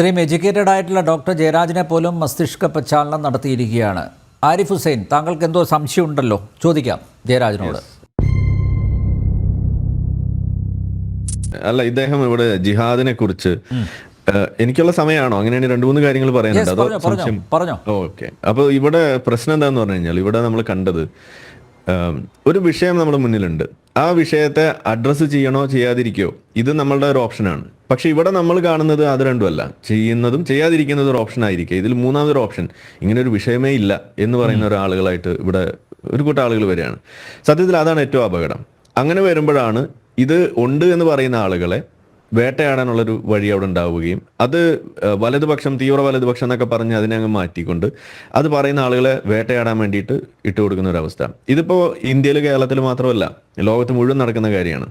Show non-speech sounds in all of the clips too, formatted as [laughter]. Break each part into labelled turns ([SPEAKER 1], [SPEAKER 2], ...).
[SPEAKER 1] ഇത്രയും എഡ്യൂക്കേറ്റഡ് ആയിട്ടുള്ള ഡോക്ടർ ജയരാജിനെ പോലും മസ്തിഷ്ക പ്രചാലനം നടത്തിയിരിക്കുകയാണ്. ആരിഫ് ഹുസൈൻ താങ്കൾക്ക് എന്തോ സംശയം ഉണ്ടല്ലോ ചോദിക്കാം ജയരാജിനോട്.
[SPEAKER 2] അല്ല ഇദ്ദേഹം ഇവിടെ ജിഹാദിനെ കുറിച്ച് എനിക്കുള്ള സമയമാണോ? അങ്ങനെയാണ് രണ്ട് മൂന്ന് കാര്യങ്ങൾ പറയാനുണ്ട് അതോ സംശയം? ഓക്കെ. അപ്പൊ ഇവിടെ പ്രശ്നം എന്താന്ന് പറഞ്ഞു കഴിഞ്ഞാൽ ഇവിടെ നമ്മൾ കണ്ടത് ഒരു വിഷയം നമ്മുടെ മുന്നിലുണ്ട്. ആ വിഷയത്തെ അഡ്രസ്സ് ചെയ്യണോ ചെയ്യാതിരിക്കോ? ഇത് നമ്മളുടെ ഒരു ഓപ്ഷനാണ് പക്ഷെ ഇവിടെ നമ്മൾ കാണുന്നത് അത് രണ്ടുമല്ല. ചെയ്യുന്നതും ചെയ്യാതിരിക്കുന്നതും ഒരു ഓപ്ഷൻ ആയിരിക്കും. ഇതിൽ മൂന്നാമതൊരു ഓപ്ഷൻ ഇങ്ങനെ ഒരു വിഷയമേ ഇല്ല എന്ന് പറയുന്ന ഒരാളുകളായിട്ട് ഇവിടെ ഒരു കൂട്ടം ആളുകൾ വരികയാണ്. സത്യത്തിൽ അതാണ് ഏറ്റവും അപകടം. അങ്ങനെ വരുമ്പോഴാണ് ഇത് ഉണ്ട് എന്ന് പറയുന്ന ആളുകളെ വേട്ടയാടാനുള്ളൊരു വഴി അവിടെ ഉണ്ടാവുകയും അത് വലതുപക്ഷം തീവ്ര വലതുപക്ഷം എന്നൊക്കെ പറഞ്ഞ് അതിനെ അങ്ങ് മാറ്റിക്കൊണ്ട് അത് പറയുന്ന ആളുകളെ വേട്ടയാടാൻ വേണ്ടിയിട്ട് ഇട്ട് കൊടുക്കുന്ന ഒരു അവസ്ഥ ഇതിപ്പോ ഇന്ത്യയിൽ കേരളത്തിൽ മാത്രമല്ല ലോകത്ത് മുഴുവൻ നടക്കുന്ന കാര്യമാണ്.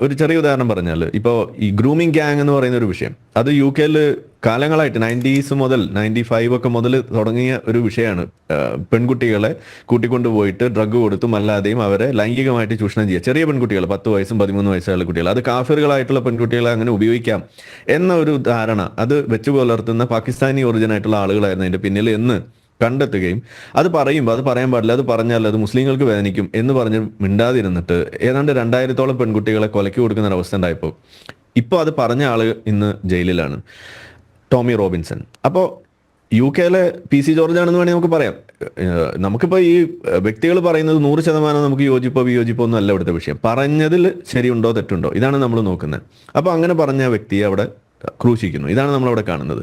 [SPEAKER 2] ഒരു ചെറിയ ഉദാഹരണം പറഞ്ഞാൽ ഇപ്പോൾ ഈ ഗ്രൂമിംഗ് ഗ്യാങ് എന്ന് പറയുന്ന ഒരു വിഷയം. അത് യു കെയിൽ കാലങ്ങളായിട്ട് നയന്റീസ് മുതൽ നയന്റി ഫൈവ് ഒക്കെ മുതൽ തുടങ്ങിയ ഒരു വിഷയമാണ്. പെൺകുട്ടികളെ കൂട്ടിക്കൊണ്ടുപോയിട്ട് ഡ്രഗ് കൊടുത്തും അല്ലാതെയും അവരെ ലൈംഗികമായിട്ട് ചൂഷണം ചെയ്യുക. ചെറിയ പെൺകുട്ടികൾ പത്ത് വയസ്സും പതിമൂന്ന് വയസ്സുള്ള കുട്ടികൾ. അത് കാഫിറുകളായിട്ടുള്ള പെൺകുട്ടികളെ അങ്ങനെ ഉപയോഗിക്കാം എന്ന ഒരു ധാരണ അത് വെച്ചു പുലർത്തുന്ന പാകിസ്ഥാനി ഒറിജിൻ ആയിട്ടുള്ള ആളുകളായിരുന്നു അതിന്റെ പിന്നിൽ എന്ന് കണ്ടെത്തുകയും അത് പറയുമ്പോൾ അത് പറയാൻ പാടില്ല അത് പറഞ്ഞാൽ അത് മുസ്ലിങ്ങൾക്ക് വേദനിക്കും എന്ന് പറഞ്ഞ് മിണ്ടാതിരുന്നിട്ട് ഏതാണ്ട് രണ്ടായിരത്തോളം പെൺകുട്ടികളെ കൊലക്കി കൊടുക്കുന്ന ഒരു അവസ്ഥ ഉണ്ടായപ്പോൾ. ഇപ്പോൾ അത് പറഞ്ഞ ആൾ ഇന്ന് ജയിലിലാണ്. Tommy Robinson. അപ്പോൾ യു കെയിലെ പി സി ജോർജ് ആണെന്ന് വേണമെങ്കിൽ നമുക്ക് പറയാം. നമുക്കിപ്പോൾ ഈ വ്യക്തികൾ പറയുന്നത് നൂറ് ശതമാനം നമുക്ക് യോജിപ്പോ വിയോജിപ്പോ ഒന്നും അല്ല ഇവിടുത്തെ വിഷയം. പറഞ്ഞതിൽ ശരിയുണ്ടോ തെറ്റുണ്ടോ? ഇതാണ് നമ്മൾ നോക്കുന്നത്. അപ്പോൾ അങ്ങനെ പറഞ്ഞ വ്യക്തിയെ അവിടെ ക്രൂശിക്കുന്നു. ഇതാണ് നമ്മളവിടെ കാണുന്നത്.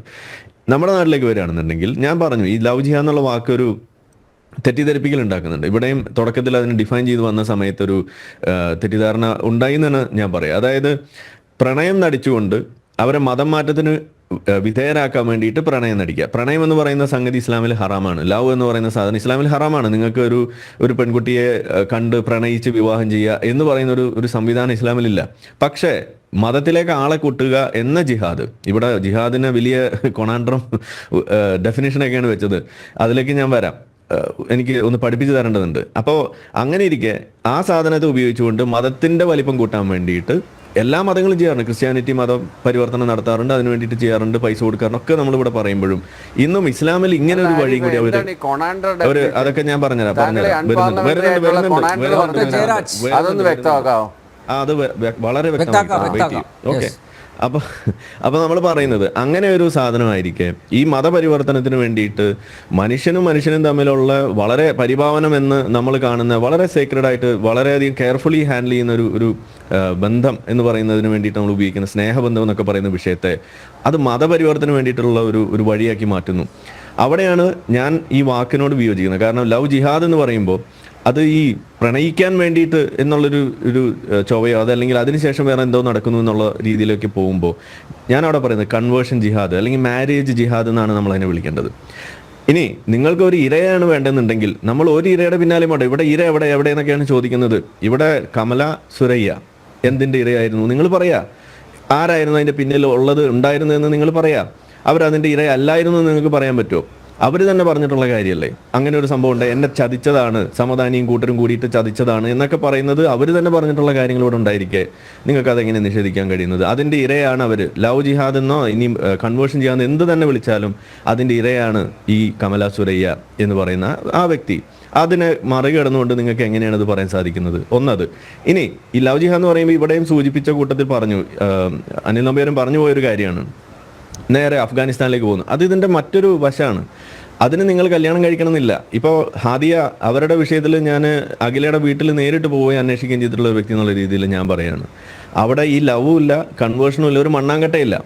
[SPEAKER 2] നമ്മുടെ നാട്ടിലേക്ക് വരികയാണെന്നുണ്ടെങ്കിൽ ഞാൻ പറഞ്ഞു ഈ ലവ് ജിഹ എന്നുള്ള വാക്കൊരു തെറ്റിദ്ധരിപ്പിക്കൽ ഉണ്ടാക്കുന്നുണ്ട്. ഇവിടെയും തുടക്കത്തിൽ അതിന് ഡിഫൈൻ ചെയ്ത് വന്ന സമയത്ത് ഒരു തെറ്റിദ്ധാരണ ഉണ്ടായി എന്നാണ് ഞാൻ പറയുക. അതായത് പ്രണയം നടിച്ചുകൊണ്ട് അവരെ മതം മാറ്റത്തിന് വിധേയരാക്കാൻ വേണ്ടിയിട്ട് പ്രണയം നടിക്കുക. പ്രണയം എന്ന് പറയുന്ന സംഗതി ഇസ്ലാമിൽ ഹറാമാണ്. ലവ് എന്ന് പറയുന്ന സാധനം ഇസ്ലാമിൽ ഹറാമാണ്. നിങ്ങൾക്ക് ഒരു ഒരു പെൺകുട്ടിയെ കണ്ട് പ്രണയിച്ച് വിവാഹം ചെയ്യുക എന്ന് പറയുന്ന ഒരു ഒരു സംവിധാനം ഇസ്ലാമിലില്ല. പക്ഷേ മതത്തിലേക്ക് ആളെ കൂട്ടുക എന്ന ജിഹാദ് ഇവിടെ ജിഹാദിന് വലിയ കൊണാണ്ട്രം ഡെഫിനേഷനൊക്കെയാണ് വെച്ചത്. അതിലേക്ക് ഞാൻ വരാം. എനിക്ക് ഒന്ന് പഠിപ്പിച്ചു തരേണ്ടതുണ്ട്. അപ്പോൾ അങ്ങനെ ഇരിക്കെ ആ സാധനത്തെ ഉപയോഗിച്ചുകൊണ്ട് മതത്തിന്റെ വലിപ്പം കൂട്ടാൻ വേണ്ടിയിട്ട് എല്ലാ മതങ്ങളും ചെയ്യാറുണ്ട്. ക്രിസ്ത്യാനിറ്റി മതം പരിവർത്തനം നടത്താറുണ്ട് അതിന് വേണ്ടിയിട്ട് ചെയ്യാറുണ്ട് പൈസ കൊടുക്കാറുണ്ട്. ഒക്കെ നമ്മൾ ഇവിടെ പറയുമ്പോഴും. ഇന്നും ഇസ്ലാമിൽ ഇങ്ങനെ ഒരു വഴിയും കൂടി
[SPEAKER 3] അവർ
[SPEAKER 2] അവർ അതൊക്കെ ഞാൻ പറഞ്ഞുതരാം പറഞ്ഞുതരാം. വരുന്നുണ്ട് വരുന്നുണ്ട്
[SPEAKER 3] അതൊന്ന് വ്യക്തമാക്കാവോ?
[SPEAKER 2] അത് വളരെ
[SPEAKER 1] വ്യക്തമാക്കാം.
[SPEAKER 2] ഓക്കെ
[SPEAKER 1] അപ്പോൾ
[SPEAKER 2] അപ്പൊ നമ്മൾ പറയുന്നത് അങ്ങനെ ഒരു സാധനമായിരിക്കെ. ഈ മതപരിവർത്തനത്തിന് വേണ്ടിയിട്ട് മനുഷ്യനും മനുഷ്യനും തമ്മിലുള്ള വളരെ പരിഭാവനം എന്ന് നമ്മൾ കാണുന്ന വളരെ സേക്രഡ് ആയിട്ട് വളരെയധികം കെയർഫുള്ളി ഹാൻഡിൽ ചെയ്യുന്ന ഒരു ഒരു ബന്ധം എന്ന് പറയുന്നതിന് വേണ്ടിയിട്ട് നമ്മൾ ഉപയോഗിക്കുന്ന സ്നേഹബന്ധം എന്നൊക്കെ പറയുന്ന വിഷയത്തെ അത് മതപരിവർത്തനം വേണ്ടിയിട്ടുള്ള ഒരു ഒരു വഴിയാക്കി മാറ്റുന്നു. അവിടെയാണ് ഞാൻ ഈ വാക്കിനോട് വിയോജിക്കുന്നത്. കാരണം ലവ് ജിഹാദ് എന്ന് പറയുമ്പോൾ അത് ഈ പ്രണയിക്കാൻ വേണ്ടിയിട്ട് എന്നുള്ളൊരു ഒരു ചൊവയോ അതല്ലെങ്കിൽ അതിനുശേഷം വേറെ എന്തോ നടക്കുന്നു എന്നുള്ള രീതിയിലേക്ക് പോകുമ്പോൾ ഞാൻ അവിടെ പറയുന്നത് കൺവേർഷൻ ജിഹാദ് അല്ലെങ്കിൽ മാരേജ് ജിഹാദ് എന്നാണ് നമ്മൾ അതിനെ വിളിക്കേണ്ടത്. ഇനി നിങ്ങൾക്ക് ഒരു ഇരയാണ് വേണ്ടെന്നുണ്ടെങ്കിൽ നമ്മൾ ഒരു ഇരയുടെ പിന്നാലെ പോട്ടെ ഇവിടെ ഇര എവിടെ എവിടെ എന്നൊക്കെയാണ് ചോദിക്കുന്നത്. ഇവിടെ കമല സുരയ്യ എന്തിന്റെ ഇരയായിരുന്നു? നിങ്ങൾ പറയാ. ആരായിരുന്നു അതിന്റെ പിന്നിൽ ഉള്ളത് ഉണ്ടായിരുന്നു എന്ന് നിങ്ങൾ പറയാ. അവർ ഇര അല്ലായിരുന്നു എന്ന് നിങ്ങൾക്ക് പറയാൻ പറ്റുമോ? അവർ തന്നെ പറഞ്ഞിട്ടുള്ള കാര്യമല്ലേ അങ്ങനെ ഒരു സംഭവം ഉണ്ട് എന്നെ ചതിച്ചതാണ്. സമദാനിയും കൂട്ടരും കൂടിയിട്ട് ചതിച്ചതാണ് എന്നൊക്കെ പറയുന്നത് അവർ തന്നെ പറഞ്ഞിട്ടുള്ള കാര്യങ്ങൾ ഇവിടെ ഉണ്ടായിരിക്കെ. നിങ്ങൾക്ക് അതെങ്ങനെ നിഷേധിക്കാൻ കഴിയുന്നത്? അതിന്റെ ഇരയാണ് അവർ ലവ് ജിഹാദ് എന്നോ ഇനി കൺവേർഷൻ ചെയ്യാൻ എന്ത് തന്നെ വിളിച്ചാലും അതിന്റെ ഇരയാണ് ഈ കമല സുരയ്യ എന്ന് പറയുന്ന ആ വ്യക്തി. അതിനെ മറികടന്നുകൊണ്ട് നിങ്ങൾക്ക് എങ്ങനെയാണ് ഇത് പറയാൻ സാധിക്കുന്നത്? ഒന്നത്. ഇനി ഈ ലവ് ജിഹാദ് എന്ന് പറയുമ്പോൾ ഇവിടെയും സൂചിപ്പിച്ച കൂട്ടത്തിൽ പറഞ്ഞു അനിൽ നമ്പേരും പറഞ്ഞു പോയൊരു കാര്യമാണ്. നേരെ അഫ്ഗാനിസ്ഥാനിലേക്ക് പോകുന്നു. അത് ഇതിന്റെ മറ്റൊരു വശമാണ് അതിന് നിങ്ങൾ കല്യാണം കഴിക്കണമെന്നില്ല. ഇപ്പോൾ ഹാദിയ അവരുടെ വിഷയത്തിൽ ഞാൻ അഖിലയുടെ വീട്ടിൽ നേരിട്ട് പോയി അന്വേഷിക്കുകയും ചെയ്തിട്ടുള്ള ഒരു വ്യക്തി എന്നുള്ള രീതിയിൽ ഞാൻ പറയാണ് അവിടെ ഈ ലവും ഇല്ല കൺവേർഷനും ഇല്ല ഒരു മണ്ണാങ്കട്ടയില്ല.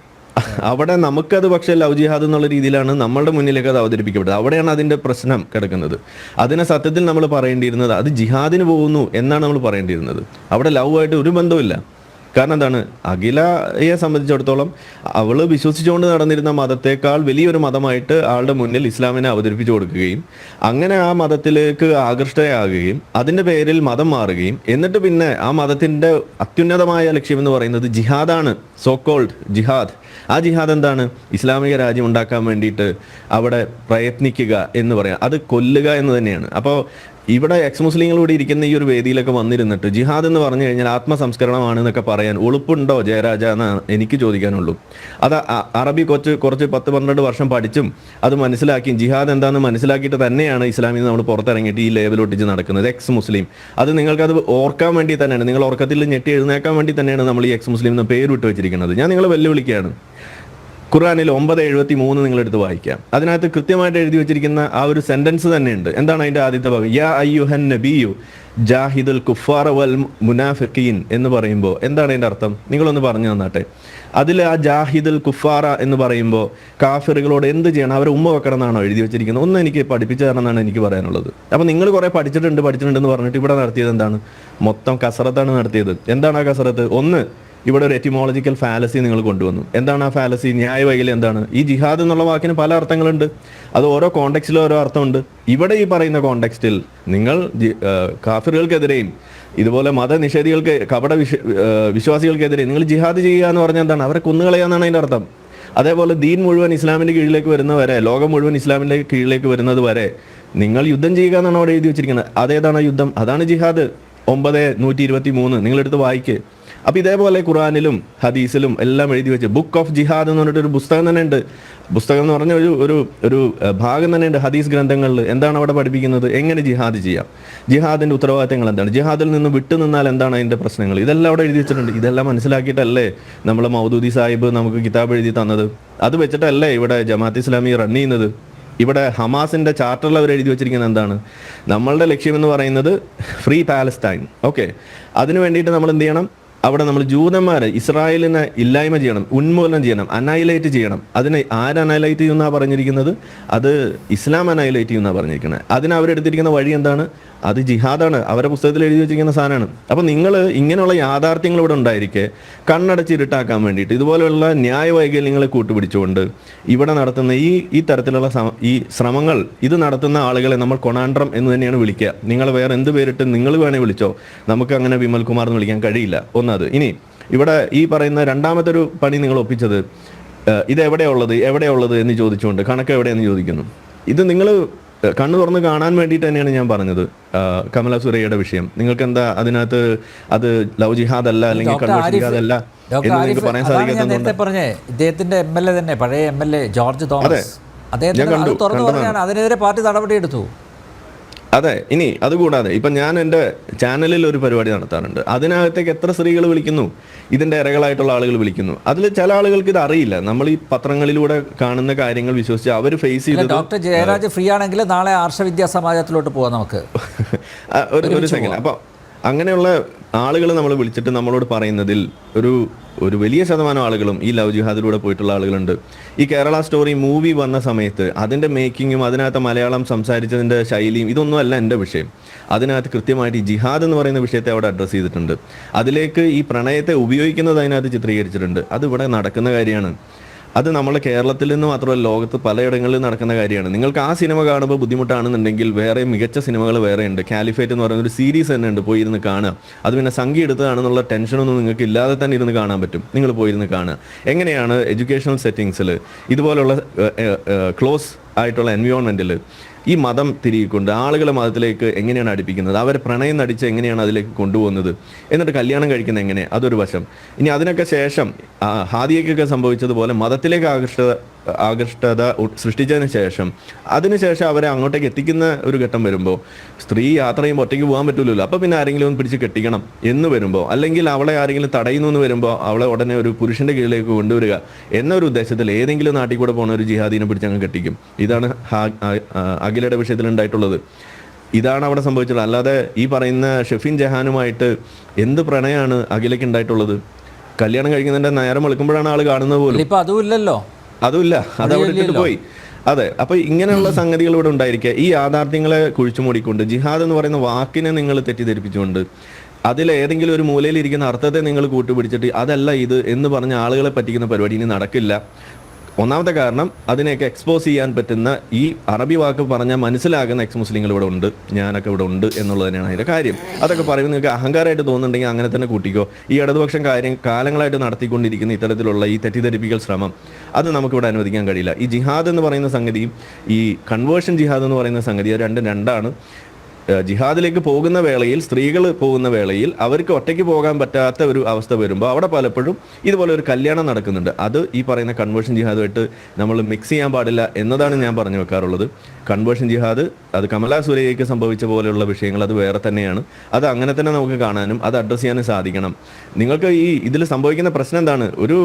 [SPEAKER 2] അവിടെ നമുക്കത് പക്ഷേ ലവ് ജിഹാദ് എന്നുള്ള രീതിയിലാണ് നമ്മളുടെ മുന്നിലേക്ക് അത് അവതരിപ്പിക്കപ്പെട്ടത് അവിടെയാണ് അതിന്റെ പ്രശ്നം കിടക്കുന്നത്. അതിനെ സത്യത്തിൽ നമ്മൾ പറയേണ്ടിയിരുന്നത് അത് ജിഹാദിന് പോകുന്നു എന്നാണ് നമ്മൾ പറയേണ്ടിയിരുന്നത്. അവിടെ ലവ് ആയിട്ട് ഒരു ബന്ധവുമില്ല. കാരണം എന്താണ്? അഖിലയെ സംബന്ധിച്ചിടത്തോളം അവൾ വിശ്വസിച്ചുകൊണ്ട് നടന്നിരുന്ന മതത്തെക്കാൾ വലിയൊരു മതമായിട്ട് ആളുടെ മുന്നിൽ ഇസ്ലാമിനെ അവതരിപ്പിച്ചു കൊടുക്കുകയും അങ്ങനെ ആ മതത്തിലേക്ക് ആകൃഷ്ടയാകുകയും അതിന്റെ പേരിൽ മതം മാറുകയും എന്നിട്ട് പിന്നെ ആ മതത്തിന്റെ അത്യുന്നതമായ ലക്ഷ്യം എന്ന് പറയുന്നത് ജിഹാദാണ് സോ കോൾഡ് ജിഹാദ്. ആ ജിഹാദ് എന്താണ്? ഇസ്ലാമിക രാജ്യം ഉണ്ടാക്കാൻ വേണ്ടിയിട്ട് അവിടെ പ്രയത്നിക്കുക എന്ന് പറയാം. അത് കൊല്ലുക എന്ന് തന്നെയാണ്. അപ്പോൾ ഇവിടെ എക്സ് മുസ്ലിങ്ങൾ കൂടി ഇരിക്കുന്ന ഈ ഒരു വേദിയിലൊക്കെ വന്നിരുന്നിട്ട് ജിഹാദ് എന്ന് പറഞ്ഞു കഴിഞ്ഞാൽ ആത്മസംസ്കരണമാണ് എന്നൊക്കെ പറയാൻ ഉളുപ്പുണ്ടോ ജയരാജ എന്നാണ് എനിക്ക് ചോദിക്കാനുള്ളൂ. അത് അറബി കുറച്ച് കുറച്ച് പത്ത് പന്ത്രണ്ട് വർഷം പഠിച്ചും അത് മനസ്സിലാക്കിയും ജിഹാദ് എന്താണെന്ന് മനസ്സിലാക്കിയിട്ട് തന്നെയാണ് ഇസ്ലാമിൽ നമ്മൾ പുറത്തിറങ്ങിയിട്ട് ഈ ലേബൽ ഒട്ടിച്ച് നടക്കുന്നത് എക്സ് മുസ്ലിം അത് നിങ്ങൾക്കത് ഓർക്കാൻ വേണ്ടി തന്നെയാണ്. നിങ്ങൾ ഓർക്കത്തിൽ ഞെട്ടി എഴുന്നേക്കാൻ വേണ്ടി തന്നെയാണ് നമ്മൾ ഈ എക്സ് മുസ്ലിം എന്ന് പേരിട്ട് വെച്ചിരിക്കുന്നത്. ഞാൻ നിങ്ങളെ വെല്ലുവിളിക്കുകയാണ്. ഖുർആനിൽ ഒമ്പത് എഴുപത്തി മൂന്ന് നിങ്ങളെടുത്ത് വായിക്കാം. അതിനകത്ത് കൃത്യമായിട്ട് എഴുതി വെച്ചിരിക്കുന്ന ആ ഒരു സെന്റൻസ് തന്നെയുണ്ട്. എന്താണ് അതിന്റെ ആദ്യത്തെ ഭാഗം? യാ അയ്യുഹൻ നബിയു ജാഹിദുൽ കുഫാർ വൽ മുനാഫിഖീൻ എന്ന് പറയുമ്പോൾ എന്താണ് അതിന്റെ അർത്ഥം? നിങ്ങളൊന്ന് പറഞ്ഞു തന്നാട്ടെ. അതിൽ ആ ജാഹിദുൽ കുഫാറ എന്ന് പറയുമ്പോൾ കാഫിറുകളോട് എന്ത് ചെയ്യണം? അവരെ ഉമ്മ വെക്കണം എന്നാണോ എഴുതി വെച്ചിരിക്കുന്നത്? ഒന്ന് എനിക്ക് പഠിപ്പിച്ചു തരണം എന്നാണ് എനിക്ക് പറയാനുള്ളത്. അപ്പൊ നിങ്ങൾ കുറെ പഠിച്ചിട്ടുണ്ട് പഠിച്ചിട്ടുണ്ട് എന്ന് പറഞ്ഞിട്ട് ഇവിടെ നടത്തിയത് എന്താണ്? മൊത്തം കസറത്താണ് നടത്തിയത്. എന്താണ് ആ കസറത്ത്? ഒന്ന് ഇവിടെ ഒരു എറ്റിമോളജിക്കൽ ഫാലസി നിങ്ങൾ കൊണ്ടുവന്നു. എന്താണ് ആ ഫാലസി ന്യായവൈകൽ എന്താണ്? ഈ ജിഹാദ് എന്നുള്ള വാക്കിന് പല അർത്ഥങ്ങളുണ്ട്. അത് ഓരോ കോണ്ടെക്സ്റ്റിലും ഓരോ അർത്ഥമുണ്ട്. ഇവിടെ ഈ പറയുന്ന കോണ്ടെക്സ്റ്റിൽ നിങ്ങൾ കാഫിറുകൾക്കെതിരെയും ഇതുപോലെ മതനിഷേധികൾക്ക് കപട വിശ്വ വിശ്വാസികൾക്കെതിരെ നിങ്ങൾ ജിഹാദ് ചെയ്യുക എന്ന് പറഞ്ഞാൽ എന്താണ്? അവരെ കുന്നുകളയാന്നാണ് അതിന്റെ അർത്ഥം. അതേപോലെ ദീൻ മുഴുവൻ ഇസ്ലാമിന്റെ കീഴിലേക്ക് വരുന്നവരെ ലോകം മുഴുവൻ ഇസ്ലാമിന്റെ കീഴിലേക്ക് വരുന്നത് വരെ നിങ്ങൾ യുദ്ധം ചെയ്യുക എന്നാണ് അവിടെ എഴുതി വെച്ചിരിക്കുന്നത്. അതേതാണ് യുദ്ധം? അതാണ് ജിഹാദ്. ഒമ്പത് നൂറ്റി ഇരുപത്തി മൂന്ന് നിങ്ങളെടുത്ത് വായിക്ക്. അപ്പൊ ഇതേപോലെ ഖുറാനിലും ഹദീസിലും എല്ലാം എഴുതി വെച്ച് ബുക്ക് ഓഫ് ജിഹാദ് എന്ന് പറഞ്ഞിട്ട് ഒരു പുസ്തകം തന്നെ ഉണ്ട്. പുസ്തകം എന്ന് പറഞ്ഞ ഒരു ഒരു ഒരു ഭാഗം തന്നെ ഉണ്ട് ഹദീസ് ഗ്രന്ഥങ്ങളിൽ. എന്താണ് അവിടെ പഠിപ്പിക്കുന്നത്? എങ്ങനെ ജിഹാദ് ചെയ്യാം? ജിഹാദിന്റെ ഉത്തരവാദിത്തങ്ങൾ എന്താണ്? ജിഹാദിൽ നിന്ന് വിട്ടു നിന്നാൽ എന്താണ് അതിന്റെ പ്രശ്നങ്ങൾ? ഇതെല്ലാം അവിടെ എഴുതി വെച്ചിട്ടുണ്ട്. ഇതെല്ലാം മനസ്സിലാക്കിയിട്ടല്ലേ നമ്മൾ മൗദൂദി സാഹിബ് നമുക്ക് കിതാബ് എഴുതി തന്നത്? അത് വെച്ചിട്ടല്ലേ ഇവിടെ ജമാഅത്ത് ഇസ്ലാമി റൺ ചെയ്യുന്നത്? ഇവിടെ ഹമാസിന്റെ ചാർട്ടറിൽ അവർ എഴുതി വെച്ചിരിക്കുന്നത് എന്താണ്? നമ്മളുടെ ലക്ഷ്യം എന്ന് പറയുന്നത് ഫ്രീ പാലസ്റ്റൈൻ ഓക്കെ അതിനു വേണ്ടിയിട്ട് നമ്മൾ എന്ത് ചെയ്യണം? അവിടെ നമ്മൾ ജൂതന്മാരെ ഇസ്രായേലിനെ ഇല്ലായ്മ ചെയ്യണം ഉന്മൂലനം ചെയ്യണം അനൈലൈറ്റ് ചെയ്യണം. അതിനെ ആര് അനൈലൈറ്റ് ചെയ്യുന്ന പറഞ്ഞിരിക്കുന്നത്? അത് ഇസ്ലാം അനൈലൈറ്റ് ചെയ്യുന്ന പറഞ്ഞിരിക്കുന്നത്. അതിന് അവരെടുത്തിരിക്കുന്ന വഴി എന്താണ്? അത് ജിഹാദാണ്. അവരുടെ പുസ്തകത്തിൽ എഴുതി വെച്ചിരിക്കുന്ന സാധനമാണ്. അപ്പം നിങ്ങൾ ഇങ്ങനെയുള്ള യാഥാർത്ഥ്യങ്ങൾ ഇവിടെ ഉണ്ടായിരിക്കെ കണ്ണടച്ചിരുട്ടാക്കാൻ വേണ്ടിയിട്ട് ഇതുപോലെയുള്ള ന്യായവൈകല്യങ്ങളെ കൂട്ടുപിടിച്ചുകൊണ്ട് ഇവിടെ നടത്തുന്ന ഈ ഈ തരത്തിലുള്ള ഈ ശ്രമങ്ങൾ ഇത് നടത്തുന്ന ആളുകളെ നമ്മൾ കൊണാണ്ട്രം എന്ന് തന്നെയാണ് വിളിക്കുക നിങ്ങൾ വേറെ എന്ത് പേരിട്ട് നിങ്ങൾ വേണേൽ വിളിച്ചോ. നമുക്ക് അങ്ങനെ വിമൽ കുമാർ എന്ന് വിളിക്കാൻ കഴിയില്ല. ഒന്നത്. ഇനി ഇവിടെ ഈ പറയുന്ന രണ്ടാമത്തെ ഒരു പണി നിങ്ങൾ ഒപ്പിച്ചത് ഇത് എവിടെയുള്ളത് എവിടെയുള്ളത് എന്ന് ചോദിച്ചുകൊണ്ട് കണക്ക് എവിടെയെന്ന് ചോദിക്കുന്നു. ഇത് നിങ്ങൾ കണ്ണു തുറന്ന് കാണാൻ വേണ്ടിയിട്ട് തന്നെയാണ് ഞാൻ പറഞ്ഞത്. കമല സുരയ്യയുടെ വിഷയം. നിങ്ങൾക്ക് എന്താ അതിനകത്ത് അത് ലവ് ജിഹാദ് അല്ല അല്ലെങ്കിൽ കൺവേർഷൻ ജിഹാദ് അല്ല എന്ന് നിങ്ങൾക്ക് പറയാൻ
[SPEAKER 1] സാധിക്കാത്ത പറഞ്ഞേ ഇദ്ദേഹത്തിന്റെ എം എൽ എ തന്നെ പഴയ M L A George Thomas. അദ്ദേഹത്തിന് അതിനെതിരെ പാർട്ടി നടപടിയെടുത്തു.
[SPEAKER 2] അതെ ഇനി അതുകൂടാതെ ഇപ്പൊ ഞാൻ എന്റെ ചാനലിൽ ഒരു പരിപാടി നടത്താറുണ്ട്. അതിനകത്തേക്ക് എത്ര സ്ത്രീകൾ വിളിക്കുന്നു? ഇതിന്റെ ഇരകളായിട്ടുള്ള ആളുകൾ വിളിക്കുന്നു. അതിൽ ചില ആളുകൾക്ക് ഇത് അറിയില്ല. നമ്മൾ ഈ പത്രങ്ങളിലൂടെ കാണുന്ന കാര്യങ്ങൾ വിശ്വസിച്ച് അവർ ഫേസ് ചെയ്ത്
[SPEAKER 1] ഡോക്ടർ ജയരാജ് ഫ്രീ ആണെങ്കിൽ നാളെ ആർഷ സമാജത്തിലോട്ട് പോവാം നമുക്ക്. [laughs]
[SPEAKER 2] ഒരു സെക്കൻഡ് അപ്പൊ അങ്ങനെയുള്ള ആളുകൾ നമ്മൾ വിളിച്ചിട്ട് നമ്മളോട് പറയുന്നതിൽ ഒരു ഒരു വലിയ ശതമാനം ആളുകളും ഈ ലവ് ജിഹാദിലൂടെ പോയിട്ടുള്ള ആളുകളുണ്ട്. ഈ കേരള സ്റ്റോറി മൂവി വന്ന സമയത്ത് അതിന്റെ മേക്കിങ്ങും അതിനകത്ത് മലയാളം സംസാരിച്ചതിന്റെ ശൈലിയും ഇതൊന്നും അല്ല എന്റെ വിഷയം. അതിനകത്ത് കൃത്യമായിട്ട് ഈ ജിഹാദ് എന്ന് പറയുന്ന വിഷയത്തെ അവിടെ അഡ്രസ്സ് ചെയ്തിട്ടുണ്ട്. അതിലേക്ക് ഈ പ്രണയത്തെ ഉപയോഗിക്കുന്നത് അതിനകത്ത് ചിത്രീകരിച്ചിട്ടുണ്ട്. അത് ഇവിടെ നടക്കുന്ന കാര്യമാണ്. അത് നമ്മൾ കേരളത്തിൽ നിന്ന് മാത്രമല്ല ലോകത്ത് പലയിടങ്ങളിൽ നടക്കുന്ന കാര്യമാണ്. നിങ്ങൾക്ക് ആ സിനിമ കാണുമ്പോൾ ബുദ്ധിമുട്ടാണെന്നുണ്ടെങ്കിൽ വേറെ മികച്ച സിനിമകൾ വേറെ ഉണ്ട്. കാലിഫേറ്റ് എന്ന് പറയുന്ന ഒരു സീരീസ് തന്നെ ഉണ്ട് പോയിരുന്ന് കാണുക. അത് പിന്നെ സംഖ്യ എടുത്തതാണെന്നുള്ള ടെൻഷനൊന്നും നിങ്ങൾക്ക് ഇല്ലാതെ തന്നെ ഇരുന്ന് കാണാൻ പറ്റും. നിങ്ങൾ പോയിരുന്ന് കാണുക. എങ്ങനെയാണ് എഡ്യൂക്കേഷണൽ സെറ്റിങ്സിൽ ഇതുപോലുള്ള ക്ലോസ് ആയിട്ടുള്ള എൻവയോൺമെന്റിൽ ഈ മതം തിരികൊണ്ട് ആളുകളെ മതത്തിലേക്ക് എങ്ങനെയാണ് അടുപ്പിക്കുന്നത്? അവരെ പ്രണയം നടിച്ച് എങ്ങനെയാണ് അതിലേക്ക് കൊണ്ടുപോകുന്നത്? എന്നിട്ട് കല്യാണം കഴിക്കുന്ന എങ്ങനെ? അതൊരു വശം. ഇനി അതിനൊക്കെ ശേഷം ഹാദിയക്കൊക്കെ സംഭവിച്ചതുപോലെ മതത്തിലേക്ക് ആകർഷ്ടത ആകർഷ്ടത സൃഷ്ടിച്ചതിന് ശേഷം അതിനുശേഷം അവരെ അങ്ങോട്ടേക്ക് എത്തിക്കുന്ന ഒരു ഘട്ടം വരുമ്പോൾ സ്ത്രീ യാത്ര ചെയ്യുമ്പോൾ ഒറ്റയ്ക്ക് പോകാൻ പറ്റില്ലല്ലോ അപ്പോൾ പിന്നെ ആരെങ്കിലും ഒന്ന് പിടിച്ച് കെട്ടിക്കണം എന്ന് വരുമ്പോൾ അല്ലെങ്കിൽ അവളെ ആരെങ്കിലും തടയുന്നു എന്ന് വരുമ്പോൾ അവളെ ഉടനെ ഒരു പുരുഷന്റെ കീഴിലേക്ക് കൊണ്ടുവരിക എന്നൊരു ഉദ്ദേശത്തിൽ ഏതെങ്കിലും നാട്ടിൽ കൂടെ പോകുന്ന ഒരു ജിഹാദീനെ പിടിച്ച് അങ്ങ് കെട്ടിക്കും. ഇതാണ് അഖിലയുടെ വിഷയത്തിൽ ഉണ്ടായിട്ടുള്ളത്. ഇതാണ് അവിടെ സംഭവിച്ചത്. അല്ലാതെ ഈ പറയുന്ന ഷെഫിൻ ജഹാനുമായിട്ട് എന്ത് പ്രണയമാണ് അഖിലയ്ക്ക് ഉണ്ടായിട്ടുള്ളത്? കല്യാണം കഴിക്കുന്നതിന്റെ നേരം വെളുക്കുമ്പോഴാണ് ആൾ കാണുന്നത് പോലും.
[SPEAKER 1] ഇപ്പൊ അതും ഇല്ലല്ലോ.
[SPEAKER 2] അതുമില്ല. അത് അവിടെ ഇട്ടിട്ട് പോയി. അതെ. അപ്പൊ ഇങ്ങനെയുള്ള സംഗതികൾ ഇവിടെ ഉണ്ടായിരിക്കുക. ഈ യാഥാർത്ഥ്യങ്ങളെ കുഴിച്ചു മൂടിക്കൊണ്ട് ജിഹാദ് എന്ന് പറയുന്ന വാക്കിനെ നിങ്ങൾ തെറ്റിദ്ധരിപ്പിച്ചുകൊണ്ട് അതിൽ ഏതെങ്കിലും ഒരു മൂലയിൽ ഇരിക്കുന്ന അർത്ഥത്തെ നിങ്ങൾ കൂട്ടുപിടിച്ചിട്ട് അതല്ല ഇത് എന്ന് പറഞ്ഞ ആളുകളെ പറ്റിക്കുന്ന പരിപാടി ഇനി നടക്കില്ല. ഒന്നാമത്തെ കാരണം അതിനെയൊക്കെ എക്സ്പോസ് ചെയ്യാൻ പറ്റുന്ന ഈ അറബി വാക്ക് പറഞ്ഞാൽ മനസ്സിലാകുന്ന എക്സ് മുസ്ലിങ്ങൾ ഇവിടെ ഉണ്ട് ഞാനൊക്കെ ഇവിടെ ഉണ്ട് എന്നുള്ളത് തന്നെയാണ് അതിന്റെ കാര്യം. അതൊക്കെ പറയുമ്പോൾ നിങ്ങൾക്ക് അഹങ്കാരമായിട്ട് തോന്നുന്നുണ്ടെങ്കിൽ അങ്ങനെ തന്നെ കൂട്ടിക്കോ. ഈ ഇടതുപക്ഷം കാര്യം കാലങ്ങളായിട്ട് നടത്തിക്കൊണ്ടിരിക്കുന്ന ഇത്തരത്തിലുള്ള ഈ തെറ്റിദ്ധരിപ്പിക്കൽ ശ്രമം അത് നമുക്കിവിടെ അനുവദിക്കാൻ കഴിയില്ല. ഈ ജിഹാദ് എന്ന് പറയുന്ന സംഗതിയും ഈ കൺവേർഷൻ ജിഹാദ് എന്ന് പറയുന്ന സംഗതി രണ്ടും രണ്ടാണ്. ജിഹാദിലേക്ക് പോകുന്ന വേളയിൽ സ്ത്രീകൾ പോകുന്ന വേളയിൽ അവർക്ക് ഒറ്റയ്ക്ക് പോകാൻ പറ്റാത്ത ഒരു അവസ്ഥ വരുമ്പോൾ അവിടെ പലപ്പോഴും ഇതുപോലെ ഒരു കല്യാണം നടക്കുന്നുണ്ട്. അത് ഈ പറയുന്ന കൺവേർഷൻ ജിഹാദുമായിട്ട് നമ്മൾ മിക്സ് ചെയ്യാൻ പാടില്ല എന്നതാണ് ഞാൻ പറഞ്ഞു വെക്കാറുള്ളത്. കൺവേർഷൻ ജിഹാദ് അത് കമലാ സുരയ്യയ്ക്ക് സംഭവിച്ച പോലെയുള്ള വിഷയങ്ങൾ അത് വേറെ തന്നെയാണ്. അത് അങ്ങനെ തന്നെ നമുക്ക് കാണാനും അത് അഡ്രസ്സ് ചെയ്യാനും സാധിക്കണം. നിങ്ങൾക്ക് ഈ ഇതിൽ സംഭവിക്കുന്ന പ്രശ്നം എന്താണ്? ഒരു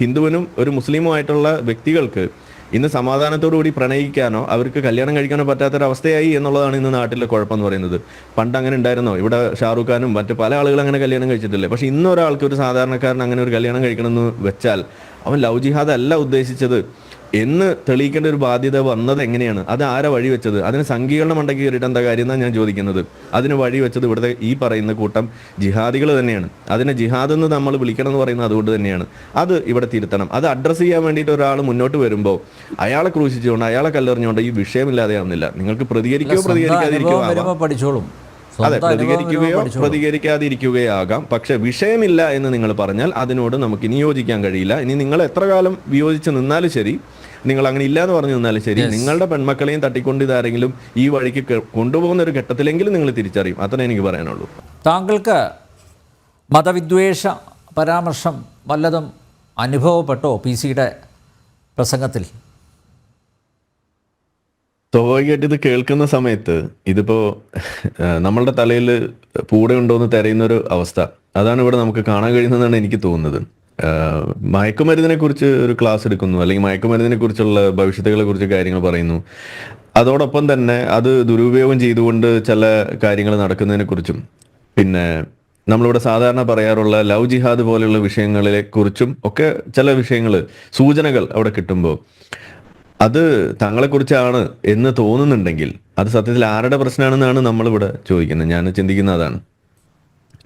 [SPEAKER 2] ഹിന്ദുവിനും ഒരു മുസ്ലിമുമായിട്ടുള്ള വ്യക്തികൾക്ക് ഇന്ന് സമാധാനത്തോടു കൂടി പ്രണയിക്കാനോ അവർക്ക് കല്യാണം കഴിക്കാനോ പറ്റാത്തൊരവസ്ഥയായി എന്നുള്ളതാണ് ഇന്ന് നാട്ടിലെ കുഴപ്പം എന്ന് പറയുന്നത്. പണ്ട് അങ്ങനെ ഉണ്ടായിരുന്നോ? ഇവിടെ ഷാറൂഖ് ഖാനും മറ്റു പല ആളുകളും അങ്ങനെ കല്യാണം കഴിച്ചിട്ടില്ലേ? പക്ഷെ ഇന്ന് ഒരാൾക്ക് ഒരു സാധാരണക്കാരൻ അങ്ങനെ ഒരു കല്യാണം കഴിക്കണമെന്ന് വെച്ചാൽ അവൻ ലവ് ജിഹാദ് അല്ല ഉദ്ദേശിച്ചത്. എന്ന് തെളിയിക്കേണ്ട ഒരു ബാധ്യത വന്നത് എങ്ങനെയാണ്? അത് ആരാ വഴി വെച്ചത്? അതിന് സംഘീകരണം ഉണ്ടെങ്കിൽ കയറിയിട്ട് എന്താ കാര്യം എന്നാണ് ഞാൻ ചോദിക്കുന്നത്. അതിന് വഴി വെച്ചത് ഇവിടുത്തെ ഈ പറയുന്ന കൂട്ടം ജിഹാദികൾ തന്നെയാണ്. അതിനെ ജിഹാദ് എന്ന് നമ്മൾ വിളിക്കണം എന്ന് പറയുന്നത് അതുകൊണ്ട് തന്നെയാണ്. അത് ഇവിടെ തിരുത്തണം. അത് അഡ്രസ്സ് ചെയ്യാൻ വേണ്ടിയിട്ട് ഒരാൾ മുന്നോട്ട് വരുമ്പോൾ അയാളെ ക്രൂശിച്ചുകൊണ്ട് അയാളെ കല്ലെറിഞ്ഞുകൊണ്ട് ഈ വിഷയമില്ലാതെയാവുന്നില്ല. നിങ്ങൾക്ക് പ്രതികരിക്കുകയോ പ്രതികരിക്കാതിരിക്കുകയോ
[SPEAKER 1] പഠിച്ചോളും.
[SPEAKER 2] അതെ പ്രതികരിക്കുകയോ പ്രതികരിക്കാതിരിക്കുകയോ ആകാം പക്ഷെ വിഷയമില്ല എന്ന് നിങ്ങൾ പറഞ്ഞാൽ അതിനോട് നമുക്ക് ഇനി യോജിക്കാൻ കഴിയില്ല. ഇനി നിങ്ങൾ എത്ര കാലം വിയോജിച്ച് നിന്നാലും ശരി നിങ്ങൾ അങ്ങനെ ഇല്ല എന്ന് പറഞ്ഞു നിന്നാലും ശരി നിങ്ങളുടെ പെൺമക്കളെയും തട്ടിക്കൊണ്ട് ഇതാരെങ്കിലും ഈ വഴിക്ക് കൊണ്ടുപോകുന്ന ഒരു ഘട്ടത്തിലെങ്കിലും നിങ്ങൾ തിരിച്ചറിയും. അത്രേ എനിക്ക് പറയാനുള്ളൂ.
[SPEAKER 1] താങ്കൾക്ക് മതവിദ്വേഷ പരാമർശം വല്ലതും അനുഭവപ്പെട്ടോ പി സിയുടെ പ്രസംഗത്തിൽ?
[SPEAKER 2] സ്വാഭാവികമായിട്ട് ഇത് കേൾക്കുന്ന സമയത്ത് ഇതിപ്പോ നമ്മളുടെ തലയിൽ പൂടെ ഉണ്ടോ എന്ന് തിരയുന്ന ഒരു അവസ്ഥ. അതാണ് ഇവിടെ നമുക്ക് കാണാൻ കഴിയുന്നതെന്നാണ് എനിക്ക് തോന്നുന്നത്. മയക്കുമരുന്നിനെ കുറിച്ച് ഒരു ക്ലാസ് എടുക്കുന്നു അല്ലെങ്കിൽ മയക്കുമരുന്നിനെ കുറിച്ചുള്ള ഭവിഷ്യത്തുകളെ കുറിച്ച് കാര്യങ്ങൾ പറയുന്നു. അതോടൊപ്പം തന്നെ അത് ദുരുപയോഗം ചെയ്തുകൊണ്ട് ചില കാര്യങ്ങൾ നടക്കുന്നതിനെ കുറിച്ചും പിന്നെ നമ്മളിവിടെ സാധാരണ പറയാറുള്ള ലവ് ജിഹാദ് പോലെയുള്ള വിഷയങ്ങളെ കുറിച്ചും ഒക്കെ ചില വിഷയങ്ങൾ സൂചനകൾ അവിടെ കിട്ടുമ്പോൾ അത് തങ്ങളെക്കുറിച്ചാണ് എന്ന് തോന്നുന്നുണ്ടെങ്കിൽ അത് സത്യത്തിൽ ആരുടെ പ്രശ്നമാണെന്നാണ് നമ്മളിവിടെ ചോദിക്കുന്നത്. ഞാൻ ചിന്തിക്കുന്ന അതാണ്.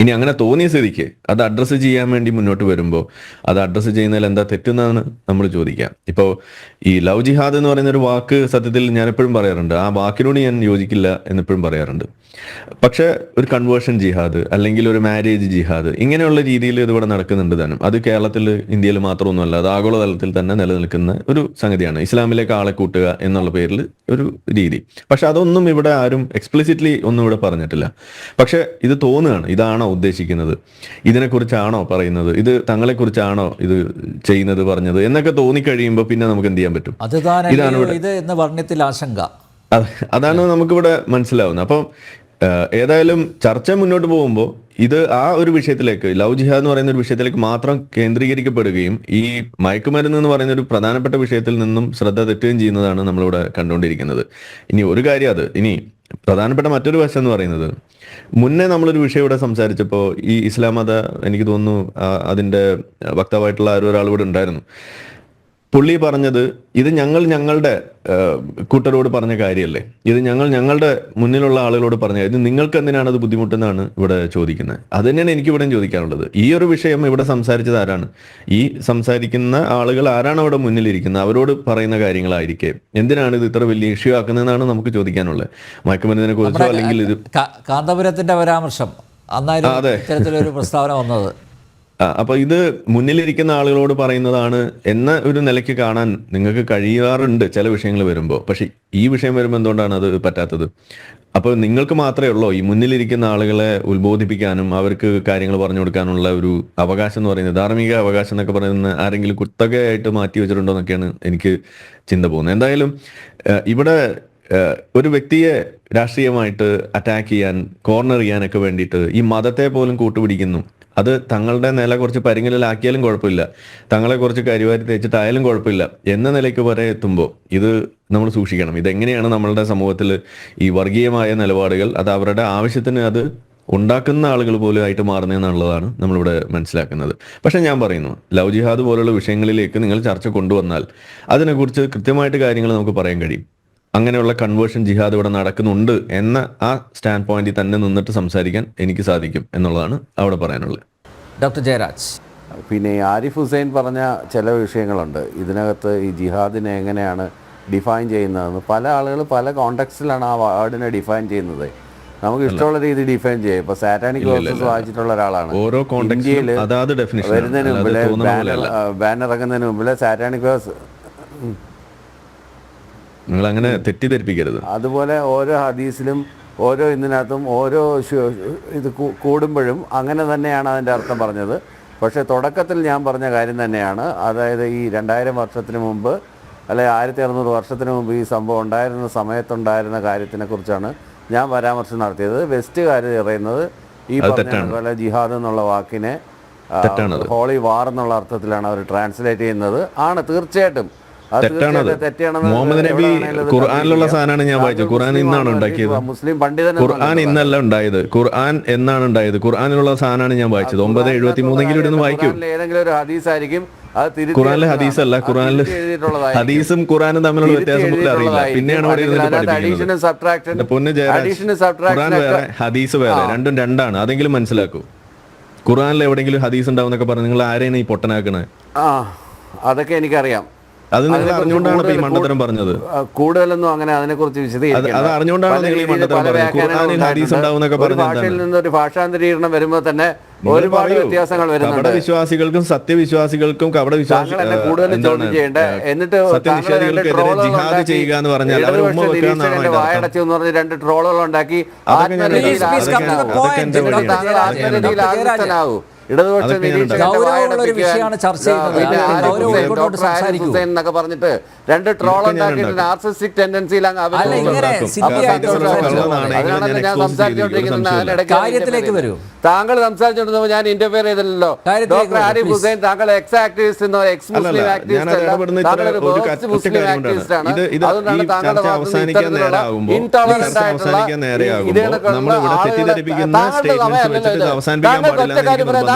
[SPEAKER 2] ഇനി അങ്ങനെ തോന്നിയ സ്ഥിതിക്ക് അത് അഡ്രസ്സ് ചെയ്യാൻ വേണ്ടി മുന്നോട്ട് വരുമ്പോൾ അത് അഡ്രസ്സ് ചെയ്യുന്നതിൽ എന്താ തെറ്റെന്നാണ് നമ്മൾ ചോദിക്കുക ഇപ്പോൾ ഈ ലവ് ജിഹാദ് എന്ന് പറയുന്ന ഒരു വാക്ക് സത്യത്തിൽ ഞാൻ എപ്പോഴും പറയാറുണ്ട്. ആ വാക്കിനോട് ഞാൻ യോജിക്കില്ല എന്നെപ്പോഴും പറയാറുണ്ട്. പക്ഷേ ഒരു കൺവേർഷൻ ജിഹാദ് അല്ലെങ്കിൽ ഒരു മാരേജ് ജിഹാദ് ഇങ്ങനെയുള്ള രീതിയിൽ ഇതിവിടെ നടക്കുന്നുണ്ട് താനും. അത് കേരളത്തിൽ ഇന്ത്യയിൽ മാത്രമൊന്നുമല്ല അത് ആഗോളതലത്തിൽ തന്നെ നിലനിൽക്കുന്ന ഒരു സംഗതിയാണ്. ഇസ്ലാമിലേക്ക് ആളെ കൂട്ടുക എന്നുള്ള പേരിൽ ഒരു രീതി. പക്ഷെ അതൊന്നും ഇവിടെ ആരും എക്സ്പ്ലിസിറ്റ്ലി ഒന്നും ഇവിടെ പറഞ്ഞിട്ടില്ല. പക്ഷെ ഇത് തോന്നുകയാണ്. ഇതാണോ ഉദ്ദേശിക്കുന്നത്. ഇതിനെക്കുറിച്ചാണോ പറയുന്നത്? ഇത് തങ്ങളെക്കുറിച്ചാണോ ഇത് ചെയ്യുന്നത് പറഞ്ഞത്? എന്നൊക്കെ തോന്നിക്കഴിയുമ്പോൾ പിന്നെ നമുക്ക് എന്ത് ചെയ്യാൻ പറ്റും?
[SPEAKER 1] ഇതാണ് ഇത് എന്ന വർണത്തിൽ ആശങ്ക.
[SPEAKER 2] അതാണ് നമുക്കിവിടെ മനസ്സിലാവുന്നത്. അപ്പം ഏതായാലും ചർച്ച മുന്നോട്ട് പോകുമ്പോൾ ഇത് ആ ഒരു വിഷയത്തിലേക്ക് ലവ് ജിഹാദ് എന്ന് പറയുന്ന ഒരു വിഷയത്തിലേക്ക് മാത്രം കേന്ദ്രീകരിക്കപ്പെടുകയും ഈ മയക്കുമരുന്ന് എന്ന് പറയുന്ന ഒരു പ്രധാനപ്പെട്ട വിഷയത്തിൽ നിന്നും ശ്രദ്ധ തെറ്റുകയും ചെയ്യുന്നതാണ് നമ്മളിവിടെ കണ്ടുകൊണ്ടിരിക്കുന്നത്. ഇനി ഒരു കാര്യം അത് ഇനി പ്രധാനപ്പെട്ട മറ്റൊരു വശം എന്ന് പറയുന്നത് മുന്നേ നമ്മളൊരു വിഷയം ഇവിടെ സംസാരിച്ചപ്പോൾ ഈ ഇസ്ലാം മത എനിക്ക് തോന്നുന്നു അതിന്റെ വക്താവായിട്ടുള്ള ആരോ ഇവിടെ ഉണ്ടായിരുന്നു. പുള്ളി പറഞ്ഞത് ഇത് ഞങ്ങൾ ഞങ്ങളുടെ കൂട്ടരോട് പറഞ്ഞ കാര്യമല്ലേ ഇത് ഞങ്ങൾ ഞങ്ങളുടെ മുന്നിലുള്ള ആളുകളോട് പറഞ്ഞ ഇത് നിങ്ങൾക്ക് എന്തിനാണ് അത് ബുദ്ധിമുട്ടെന്നാണ് ഇവിടെ ചോദിക്കുന്നത്. അത് തന്നെയാണ് എനിക്ക് ഇവിടെ ചോദിക്കാനുള്ളത്. ഈ ഒരു വിഷയം ഇവിടെ സംസാരിച്ചത് ആരാണ്? ഈ സംസാരിക്കുന്ന ആളുകൾ ആരാണ് അവിടെ മുന്നിലിരിക്കുന്നത്? അവരോട് പറയുന്ന കാര്യങ്ങളായിരിക്കെ. എന്തിനാണ് ഇത് ഇത്ര വലിയ ഇഷ്യൂ ആക്കുന്നതെന്നാണ് നമുക്ക് ചോദിക്കാനുള്ളത്. മയക്കുമരുന്നിനെ കുറിച്ചോ അല്ലെങ്കിൽ ഇത്
[SPEAKER 1] കാന്തപുരത്തിന്റെ പരാമർശം. അന്നായിരുന്നു ഇത്തരത്തിലൊരു പ്രസ്താവന വന്നത്.
[SPEAKER 2] അപ്പൊ ഇത് മുന്നിലിരിക്കുന്ന ആളുകളോട് പറയുന്നതാണ് എന്ന ഒരു നിലയ്ക്ക് കാണാൻ നിങ്ങൾക്ക് കഴിയാറുണ്ട് ചില വിഷയങ്ങൾ വരുമ്പോൾ പക്ഷെ ഈ വിഷയം വരുമ്പോൾ എന്തുകൊണ്ടാണ് അത് പറ്റാത്തത്? അപ്പോൾ നിങ്ങൾക്ക് മാത്രമേ ഉള്ളൂ ഈ മുന്നിലിരിക്കുന്ന ആളുകളെ ഉത്ബോധിപ്പിക്കാനും അവർക്ക് കാര്യങ്ങൾ പറഞ്ഞു കൊടുക്കാനുള്ള ഒരു അവകാശം എന്ന് പറയുന്നത് ധാർമ്മിക അവകാശം എന്നൊക്കെ പറയുന്ന ആരെങ്കിലും കുത്തകയായിട്ട് മാറ്റി വെച്ചിട്ടുണ്ടോ എന്നൊക്കെയാണ് എനിക്ക് ചിന്ത പോകുന്നത്. എന്തായാലും ഇവിടെ ഒരു വ്യക്തിയെ രാഷ്ട്രീയമായിട്ട് അറ്റാക്ക് ചെയ്യാൻ കോർണർ ചെയ്യാനൊക്കെ വേണ്ടിയിട്ട് ഈ മതത്തെ പോലും കൂട്ടുപിടിക്കുന്നു. അത് തങ്ങളുടെ നില കുറച്ച് പരിങ്ങലിലാക്കിയാലും കുഴപ്പമില്ല. തങ്ങളെ കുറച്ച് കരിവാരി തേച്ചിട്ടായാലും കുഴപ്പമില്ല. എന്ന നിലയ്ക്ക് വരെ എത്തുമ്പോൾ ഇത് നമ്മൾ സൂക്ഷിക്കണം. ഇതെങ്ങനെയാണ് നമ്മളുടെ സമൂഹത്തിൽ ഈ വർഗീയമായ നിലപാടുകൾ അത് അവരുടെ ആവശ്യത്തിന് അത് ഉണ്ടാക്കുന്ന ആളുകൾ പോലും ആയിട്ട് മാറുന്നതെന്നുള്ളതാണ് നമ്മളിവിടെ മനസ്സിലാക്കുന്നത്. പക്ഷെ ഞാൻ പറയുന്നു ലവ് ജിഹാദ് പോലുള്ള വിഷയങ്ങളിലേക്ക് നിങ്ങൾ ചർച്ച കൊണ്ടുവന്നാൽ അതിനെക്കുറിച്ച് കൃത്യമായിട്ട് കാര്യങ്ങൾ നമുക്ക് പറയാൻ കഴിയും. അങ്ങനെയുള്ള കൺവേർഷൻ ജിഹാദ് ഇവിടെ നടക്കുന്നുണ്ട് എന്ന ആ സ്റ്റാൻഡ് പോയിന്റിൽ തന്നെ നിന്നിട്ട് സംസാരിക്കാൻ എനിക്ക് സാധിക്കും എന്നുള്ളതാണ് അവിടെ പറയാനുള്ളത്.
[SPEAKER 1] ഡോക്ടർ ജയരാജ്.
[SPEAKER 3] പിന്നെ ആരിഫ് ഹുസൈൻ പറഞ്ഞ ചില വിഷയങ്ങളുണ്ട്. ഇതിനകത്ത് ഈ ജിഹാദിനെ എങ്ങനെയാണ് ഡിഫൈൻ ചെയ്യുന്നതെന്ന്. പല ആളുകൾ പല കോണ്ടക്സ്റ്റിലാണ് ആ വേർഡിനെ ഡിഫൈൻ ചെയ്യുന്നത്. നമുക്ക് ഇഷ്ടമുള്ള രീതി ഡിഫൈൻ ചെയ്യാം. ഇപ്പൊ സാറ്റാനിക് വേഴ്സസ് വായിച്ചിട്ടുള്ള ഒരാളാണ്.
[SPEAKER 2] ഓരോ
[SPEAKER 3] ഇന്ത്യയിൽ
[SPEAKER 2] അതാത് ഡെഫിനിഷൻ
[SPEAKER 3] വരുന്നതിന് മുമ്പിലെ ബാനർ ബാനർ ഇറങ്ങുന്നതിന് മുമ്പിലെ സാറ്റാനിക് വേഴ്സ്
[SPEAKER 2] നിങ്ങൾ അങ്ങനെ തെറ്റിദ്ധരിപ്പിക്കരുത്.
[SPEAKER 3] അതുപോലെ ഓരോ ഹദീസിലും ഓരോ ഇതിനകത്തും ഓരോ ഇത് കൂടുമ്പോഴും അങ്ങനെ തന്നെയാണ് അതിന്റെ അർത്ഥം പറഞ്ഞത്. പക്ഷേ തുടക്കത്തിൽ ഞാൻ പറഞ്ഞ കാര്യം തന്നെയാണ്. അതായത് ഈ രണ്ടായിരം വർഷത്തിന് മുമ്പ് അല്ലെ ആയിരത്തി അറുന്നൂറ് വർഷത്തിന് മുമ്പ് ഈ സംഭവം ഉണ്ടായിരുന്ന സമയത്തുണ്ടായിരുന്ന കാര്യത്തിനെ കുറിച്ചാണ് ഞാൻ പരാമർശം നടത്തിയത്. വെസ്റ്റുകാർ പറയുന്നത് ഈ പറഞ്ഞ. പോലെ ജിഹാദ് എന്നുള്ള വാക്കിനെ ഹോളി വാർ എന്നുള്ള അർത്ഥത്തിലാണ് അവർ ട്രാൻസ്ലേറ്റ് ചെയ്യുന്നത്. ആണ് തീർച്ചയായിട്ടും.
[SPEAKER 2] തെറ്റാണത്. മുഹമ്മദ് നബി ഖുർആാനിലുള്ള. സാധനമാണ് ഞാൻ വായിച്ചത്. ഖുർആൻ ഇന്നാണ് ഉണ്ടാക്കിയത്.
[SPEAKER 3] മുസ്ലിം പണ്ഡിതൻ
[SPEAKER 2] ഖുർആൻ ഇന്നല്ല ഉണ്ടായത്. ഖുർആൻ എന്നാണ് ഉണ്ടായത്. ഖുർആനിലുള്ള സാധനമാണ് ഞാൻ വായിച്ചത്. ഒമ്പത് എഴുപത്തി മൂന്നെങ്കിലും ഇരുന്ന് വായിക്കൂ.
[SPEAKER 3] ഏതെങ്കിലും ഒരു ഹദീസ് ആയിരിക്കും
[SPEAKER 2] ഖുറാനിലെ ഹദീസ് അല്ല ഖുറാനിൽ ഹദീസും ഖുറാനും തമ്മിലുള്ള വ്യത്യാസം പോലും അറിയില്ല. പിന്നെയാണ് അവിടെ ഇരുന്നിട്ട് പൊന്ന് ഖുറാൻ വേറെ ഹദീസ് വേറെ. രണ്ടും രണ്ടാണ്. അതെങ്കിലും മനസ്സിലാക്കൂ. ഖുറാനിൽ എവിടെയെങ്കിലും ഹദീസ് ഉണ്ടാവും എന്നൊക്കെ പറഞ്ഞ്. നിങ്ങൾ ആരെയാണ് ഈ പൊട്ടനാക്കണേ?
[SPEAKER 3] അതൊക്കെ എനിക്കറിയാം.
[SPEAKER 2] അത് നിങ്ങൾ അറിഞ്ഞുകൊണ്ടാണ് ഈ മണ്ഡലം പറഞ്ഞത്
[SPEAKER 3] കൂടുതലൊന്നും അങ്ങനെ അതിനെക്കുറിച്ച്
[SPEAKER 2] ഹദീസ്
[SPEAKER 3] ഒരു ഭാഷാന്തരീകരണം വരുമ്പോൾ തന്നെ ഒരുപാട്. വ്യത്യാസങ്ങൾ വരുന്നുണ്ട്
[SPEAKER 2] വിശ്വാസികൾക്കും സത്യവിശ്വാസികൾക്കും കപട
[SPEAKER 3] വിശ്വാസികൾ കൂടുതൽ
[SPEAKER 2] എന്താണ്
[SPEAKER 3] ചോദ്യം ചെയ്യേണ്ട എന്നിട്ട്
[SPEAKER 2] ജിഹാദ് ചെയ്യുക എന്ന് പറഞ്ഞാൽ
[SPEAKER 3] വായടച്ചു എന്ന് പറഞ്ഞ് രണ്ട് ട്രോളുകൾ ഉണ്ടാക്കി
[SPEAKER 2] അതൊക്കെ ഞാൻ
[SPEAKER 3] ഇടതുപക്ഷ എന്നൊക്കെ പറഞ്ഞിട്ട് രണ്ട് ട്രോൾ ഉണ്ടാക്കിയിട്ട്
[SPEAKER 2] ഉണ്ടാക്കും.
[SPEAKER 3] നാർസിസ്റ്റിക് ടെൻഡൻസിയിൽ അങ്ങ് ഞാൻ സംസാരിച്ചുകൊണ്ടിരിക്കുന്നത് അതിനിടയ്ക്ക്
[SPEAKER 1] വരൂ.
[SPEAKER 3] താങ്കൾ സംസാരിച്ചുകൊണ്ടിരുന്നപ്പോൾ ഞാൻ ഇന്റർഫിയർ ചെയ്തില്ലല്ലോ.
[SPEAKER 1] കാര്യത്തിലേക്ക്
[SPEAKER 3] ഡോക്ടർ ആരിഫ് ഹുസൈൻ താങ്കൾ എക്സ് ആക്ടിവിസ്റ്റ് എന്നോ ex Muslim activist Muslim activist ആണ്. അതുകൊണ്ടാണ് താങ്കളുടെ ആയിട്ടുള്ള ഇതേ ഒറ്റ കാര്യം പറയാം, താങ്കൾ. താങ്കൾക്ക് ഒറ്റ കാര്യം പറയാൻ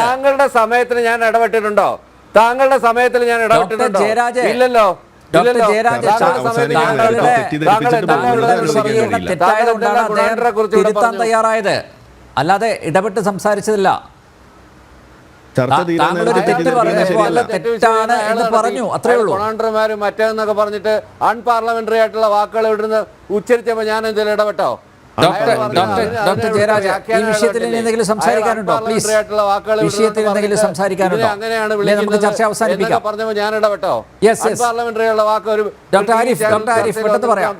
[SPEAKER 3] താങ്കളുടെ സമയത്തിന് ഞാൻ ഇടപെട്ടിട്ടുണ്ടോ? താങ്കളുടെ സമയത്തിൽ ഞാൻ ഇടപെട്ടിട്ടുണ്ടോ? ഇല്ലല്ലോ.
[SPEAKER 1] തിരുത്താൻ തയ്യാറായത്. അല്ലാതെ ഇടപെട്ട് സംസാരിച്ചതില്ല. തെറ്റാണ് എന്ന് പറഞ്ഞു. അത്രേ ഉള്ളൂ.
[SPEAKER 3] കൊണാണ്ടർമാരും മറ്റേന്നൊക്കെ പറഞ്ഞിട്ട് അൺപാർലമെന്ററി ആയിട്ടുള്ള വാക്കുകൾ ഇവിടുന്ന് ഉച്ചരിച്ചപ്പോ ഞാൻ എന്തെങ്കിലും ഇടപെട്ടോ?
[SPEAKER 1] ഡോക്ടർ ജയരാജ് ഈ വിഷയത്തിൽ? എന്തെങ്കിലും സംസാരിക്കാനുണ്ടോ? പ്ലീസ്. വിഷയത്തിൽ എന്തെങ്കിലും സംസാരിക്കാനുണ്ടോ?
[SPEAKER 3] അങ്ങനെയാണ്
[SPEAKER 1] നമുക്ക് ചർച്ച അവസാനിപ്പിക്കാം.
[SPEAKER 3] ഞാൻ ഇടപെട്ടോ വാക്ക് ഒരു
[SPEAKER 1] ഡോക്ടർ ആരിഫ്, ഡോക്ടർ ആരിഫ്, പെട്ടെന്ന് പറയാം.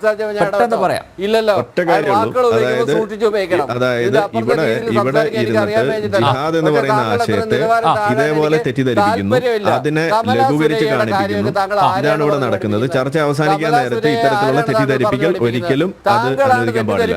[SPEAKER 1] പെട്ടെന്ന്? പറയാം.
[SPEAKER 3] ഇല്ലല്ലോ.
[SPEAKER 2] അതായത് അതായത് ഇവിടെ ഇവിടെ ഇരുന്നിട്ട്. ജിഹാദ് എന്ന് പറയുന്ന ആശയത്തെ ഇതേപോലെ തെറ്റിദ്ധരിപ്പിക്കുന്നു. അതിനെ ലഘൂകരിച്ച് കാണിപ്പിക്കുന്നു. ഇതാണ് ഇവിടെ നടക്കുന്നത്. ചർച്ച അവസാനിക്കാൻ നേരത്തെ ഇത്തരത്തിലുള്ള തെറ്റിദ്ധരിപ്പിക്കൽ ഒരിക്കലും അത് അനുവദിക്കാൻ പാടില്ല.